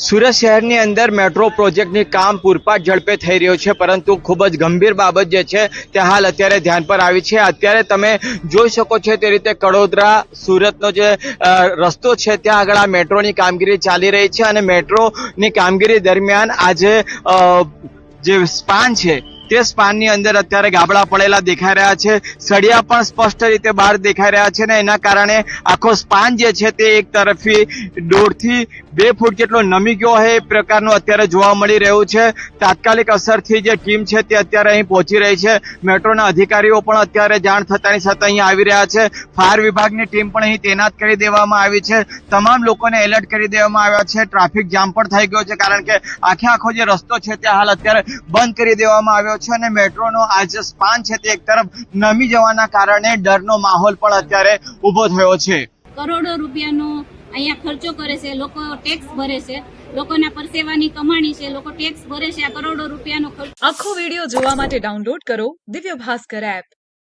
સુરત શહેરની અંદર મેટ્રો પ્રોજેક્ટની કામ પૂરપાટ ઝડપે થઈ રહ્યો છે, પરંતુ ખૂબ જ ગંભીર બાબત જે છે, તે હાલ અત્યારે ધ્યાન પર આવી છે. અત્યારે તમે જોઈ શકો છો તે રીતે કડોદરા, સુરતનો જે રસ્તો છે, ત્યાં આગળ આ મેટ્રોની કામગીરી ચાલી રહી છે અને મેટ્રોની કામગીરી દરમિયાન આજે જે સ્પાન છે તે સ્પાનની અંદર અત્યારે ગાબડા પડેલા દેખાઈ રહ્યા છે. સળિયા પણ સ્પષ્ટ રીતે બહાર દેખાઈ રહ્યા છે ને એના કારણે આખો સ્પાન જે છે તે એક તરફી દોઢથી બે ફૂટ જેટલો નમી ગયો હોય એ પ્રકારનું અત્યારે જોવા મળી રહ્યું છે. તાત્કાલિક અસરથી જે ટીમ છે તે અત્યારે અહીં પહોંચી રહી છે. મેટ્રોના અધિકારીઓ પણ અત્યારે જાણ થતાની સાથે અહીં આવી રહ્યા છે. ફાયર વિભાગની ટીમ પણ અહીં તૈનાત કરી દેવામાં આવી છે. તમામ લોકોને એલર્ટ કરી દેવામાં આવ્યા છે. ટ્રાફિક જામ પણ થઈ ગયો છે કારણ કે આખે આખો જે રસ્તો છે તે હાલ અત્યારે બંધ કરી દેવામાં આવ્યો છે અને મેટ્રોનો આ જે સ્પાન છે તે એક તરફ નમી જવાના કારણે ડરનો માહોલ પણ અત્યારે ઊભો થયો છે. કરોડો રૂપિયાનો અહીંયા ખર્ચો કરે છે લોકો ટેક્સ ભરે છે લોકોના પરસેવાની કમાણી છે લોકો ટેક્સ ભરે છે આ કરોડો રૂપિયાનો ખર્ચ આખો વીડિયો જોવા માટે ડાઉનલોડ કરો દિવ્ય ભાસ્કર એપ